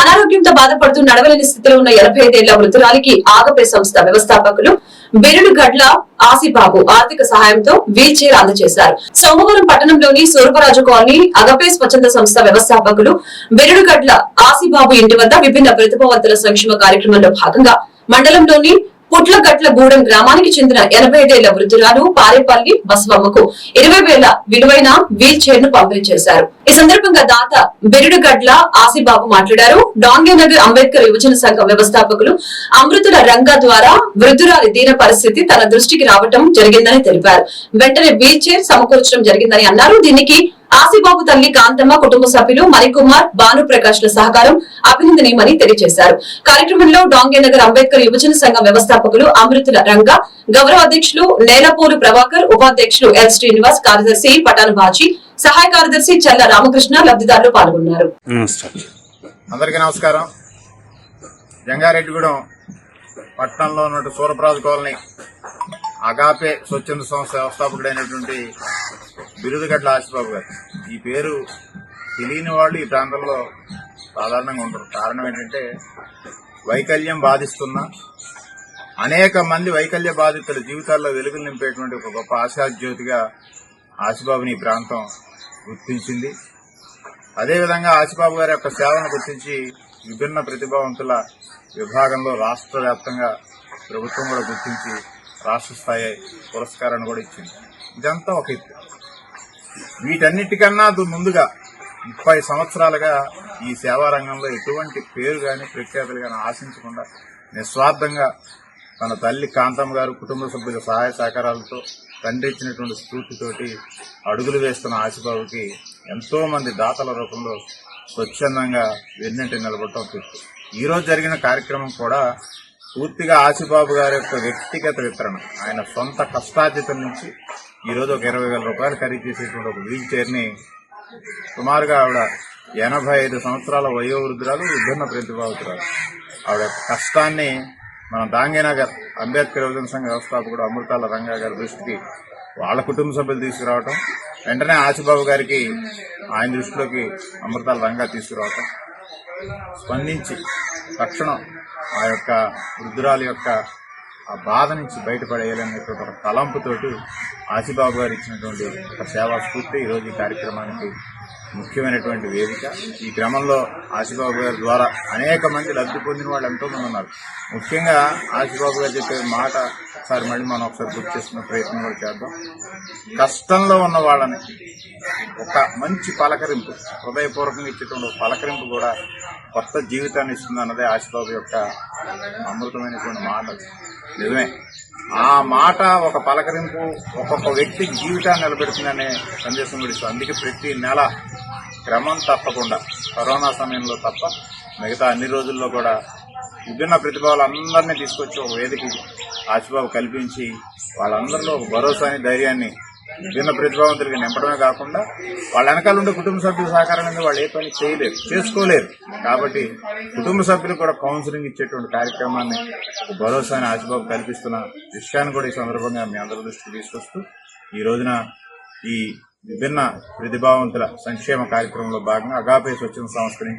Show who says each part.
Speaker 1: అనారోగ్యంతో బాధపడుతూ నడవలేని స్థితిలో ఉన్న ఎనభై ఐదేళ్ళ మృతురాలికి ఆగపే సంస్థ వ్యవస్థాపకులు బిరుడు గడ్ల ఆసిబాబు ఆర్థిక సహాయంతో వీల్ చైర్ అందజేశారు. సోమవారం పట్టణంలోని సూరపరాజు కాలనీ అగపే స్వచ్ఛంద సంస్థ వ్యవస్థాపకులు బిరుడు గడ్ల ఆసిబాబు ఇంటి వద్ద విభిన్న ప్రతిభావంతుల సంక్షేమ కార్యక్రమంలో భాగంగా మండలంలోని పుట్లగట్ల గూడెం గ్రామానికి చెందిన ఎనభై ఐదేళ్ళ వృద్ధురాలు పారేపల్లి బసవమ్మకు ఇరవై వేల విలువైన వీల్ చైర్ను పంపిణీ చేశారు. ఈ సందర్భంగా దాత బెరుడుగడ్ల ఆసిబాబు మాట్లాడారు. డాంగేనగర్ అంబేద్కర్ యువజన సంఘం వ్యవస్థాపకులు అమృతుల రంగ ద్వారా వృద్ధురాలి దీన పరిస్థితి తన దృష్టికి రావటం జరిగిందని తెలిపారు. వెంటనే వీల్ చైర్ సమకూర్చడం జరిగిందని అన్నారు. దీనికి ఆసిబాబు తల్లి కాంతమ్మ కుటుంబ సభ్యులు మణికుమార్ భానుప్రకాష్ ల సహకారం అభినందనీయమని తెలియజేశారు. కార్యక్రమంలో డాంగేనగర్ అంబేద్కర్ యువజన సంఘం వ్యవస్థాపకులు అమృతుల రంగ గౌరవ అధ్యక్షులు నేలపూలు ప్రభాకర్ ఉపాధ్యక్షులు ఎల్ శ్రీనివాస్ కార్యదర్శి పటాన్ బాజీ సహాయ కార్యదర్శి చల్ల రామకృష్ణ లబ్ధిదారులు పాల్గొన్నారు.
Speaker 2: స్టార్ట్
Speaker 3: అందరికీ నమస్కారం. జంగారెడ్డిగూడెం పట్టణంలో ఉన్నటువంటి సూరప్రాజు కాలనీ అగాపే స్వచ్ఛంద సంస్థ వ్యవస్థాపకుడైనటువంటి బిరుదుగడ్ల ఆశిబాబు గారు. ఈ పేరు తెలియని వాళ్ళు ఈ ప్రాంతంలో సాధారణంగా ఉండరు. కారణం ఏంటంటే వైకల్యం బాధిస్తున్న అనేక మంది వైకల్య బాధితుల జీవితాల్లో వెలుగులు నింపేటువంటి ఒక గొప్ప ఆశాజ్యోతిగా ఆశిబాబుని ఈ ప్రాంతం గుర్తించింది. అదేవిధంగా ఆసిబాబు గారి యొక్క సేవను గుర్తించి విభిన్న ప్రతిభావంతుల విభాగంలో రాష్ట్ర వ్యాప్తంగా ప్రభుత్వం కూడా గుర్తించి రాష్ట్ర స్థాయి పురస్కారాన్ని కూడా ఇచ్చింది. ఇదంతా ఒక ఎత్తు. వీటన్నిటికన్నా ముందుగా ముప్పై సంవత్సరాలుగా ఈ సేవా రంగంలో ఎటువంటి పేరు కానీ ప్రఖ్యాతులు కానీ ఆశించకుండా నిస్వార్థంగా తన తల్లి కాంతమ్మ గారు కుటుంబ సభ్యుల సహాయ సహకారాలతో తండ్రి ఇచ్చినటువంటి స్ఫూర్తితోటి అడుగులు వేస్తున్న ఆశిబాబుకి ఎంతో మంది దాతల రూపంలో స్వచ్ఛందంగా వెన్నంటి నిలబడటం తెలుసు ఈ జరిగిన కార్యక్రమం కూడా పూర్తిగా ఆశిబాబు గారి యొక్క వ్యక్తిగత వితరణ ఆయన సొంత కష్టార్జితం నుంచి ఈరోజు ఒక ఇరవై వేల రూపాయలు ఖరీదు చేసేటువంటి ఒక వీల్ చైర్ని సుమారుగా ఆవిడ ఎనభై ఐదు సంవత్సరాల వయోవృద్ధురాలు విభిన్న ప్రతిభావంతురాలు. ఆవిడ కష్టాన్ని మన దాంగేనగర్ అంబేద్కర్ యువజన సంఘ వ్యవస్థాపకుడు అమృతాల రంగా గారి దృష్టికి వాళ్ళ కుటుంబ సభ్యులు తీసుకురావటం వెంటనే ఆశుబాబు గారికి ఆయన దృష్టిలోకి అమృతాల రంగా తీసుకురావటం స్పందించి తక్షణం ఆ యొక్క వృద్ధురాలి యొక్క ఆ బాధ నుంచి బయటపడేయాలనేటువంటి ఒక తలంపుతోటి ఆశీబాబు గారు ఇచ్చినటువంటి ఒక సేవా స్ఫూర్తి ఈరోజు ఈ కార్యక్రమానికి ముఖ్యమైనటువంటి వేదిక. ఈ క్రమంలో ఆశీబాబు గారి ద్వారా అనేక మంది లబ్ధి పొందిన వాళ్ళు ఎంతోమంది ఉన్నారు. ముఖ్యంగా ఆశీబాబు గారు చెప్పే మాట ఒకసారి మళ్ళీ మనం ఒకసారి గుర్తు చేసుకునే ప్రయత్నం కూడా చేద్దాం. కష్టంలో ఉన్న వాళ్ళని ఒక మంచి పలకరింపు హృదయపూర్వకంగా ఇచ్చేటువంటి పలకరింపు కూడా కొత్త జీవితాన్ని ఇస్తుంది అన్నదే ఆశీబాబు యొక్క అమృతమైనటువంటి మాట. నిజమే. ఆ మాట ఒక పలకరింపు ఒక్కొక్క వ్యక్తి జీవితాన్ని నిలబెడుతుందనే సందేశం కూడా అందుకే ప్రతి నెల క్రమం తప్పకుండా కరోనా సమయంలో తప్ప మిగతా అన్ని రోజుల్లో కూడా విభిన్న ప్రతిభావాలందరినీ తీసుకొచ్చి ఒక వేదిక ఆశబాబు కల్పించి వాళ్ళందరిలో ఒక భరోసాని ధైర్యాన్ని విభిన్న ప్రతిభావంతులకి నింపడమే కాకుండా వాళ్ళ వెనకాల ఉండే కుటుంబ సభ్యుల సహకారం అనేది వాళ్ళు ఏ పని చేయలేరు చేసుకోలేరు కాబట్టి కుటుంబ సభ్యులు కూడా కౌన్సిలింగ్ ఇచ్చేటువంటి కార్యక్రమాన్ని భరోసాని ఆశబాబు కల్పిస్తున్న విషయాన్ని కూడా ఈ సందర్భంగా మీ అందరి దృష్టికి తీసుకొస్తూ ఈ రోజున ఈ విభిన్న ప్రతిభావంతుల సంక్షేమ కార్యక్రమంలో భాగంగా అగాపే స్వచ్ఛంద సంస్థ నుంచి